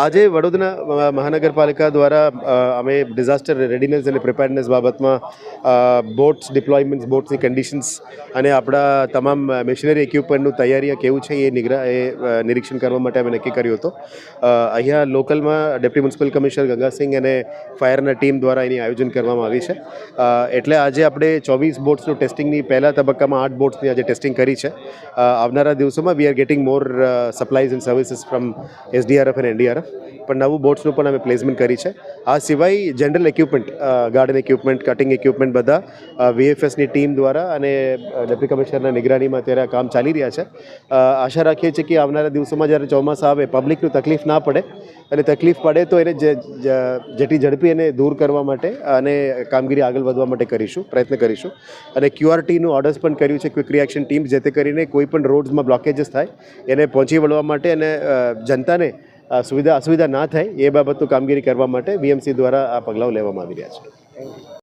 આજે વડોદરા મહાનગરપાલિકા દ્વારા અમે ડિઝાસ્ટર રેડીનેસ અને પ્રિપેરનેસ બાબતમાં બોટ્સ ડિપ્લોયમેન્ટ્સ બોટ્સની કન્ડિશન્સ અને આપણા તમામ મશીનરી ઇક્વિપમેન્ટનું તૈયારી કેવું છે એ નિગ્રા એ નિરીક્ષણ કરવા માટે અમે નક્કી કર્યું હતું. અહીંયા લોકલમાં ડેપ્યુટી મ્યુનિસિપલ કમિશનર ગંગાસિંહ અને ફાયરના ટીમ દ્વારા એની આયોજન કરવામાં આવી છે. એટલે આજે આપણે ચોવીસ બોટ્સનું ટેસ્ટિંગની પહેલા તબક્કામાં આઠ બોટ્સની આજે ટેસ્ટિંગ કરી છે. આવનારા દિવસોમાં we are getting more supplies and services from SDRF અને એનડીઆરએફ પણ નવું બોટ્સનું પણ અમે પ્લેસમેન્ટ કરી છે. આ સિવાય general equipment garden equipment cutting equipment બધા વીએફએસની ટીમ દ્વારા અને ડેપ્યુટી કમિશનરના નિગરાનીમાં અત્યારે કામ ચાલી રહ્યા છે. આશા રાખીએ છીએ કે આવનારા દિવસોમાં જ્યારે ચોમાસા આવે પબ્લિકનું તકલીફ ના પડે. અને તકલીફ પડે તો એને જેટલી ઝડપી એને દૂર કરવા માટે અને કામગીરી આગળ વધવા માટે કરીશું, પ્રયત્ન કરીશું. અને ક્યુઆરટીનું ઓર્ડર્સ પણ કર્યું છે ક્વિક રિએક્શન ટીમ જેથી કરીને કોઈ પણ રોડ્સમાં બ્લોકેજીસ થાય, એને પહોંચી વળવા માટે અને જનતાને સુવિધા અસુવિધા ના થાય એ બાબતનું કામગીરી કરવા માટે બીએમસી દ્વારા આ પગલાઓ લેવામાં આવી રહ્યા છે.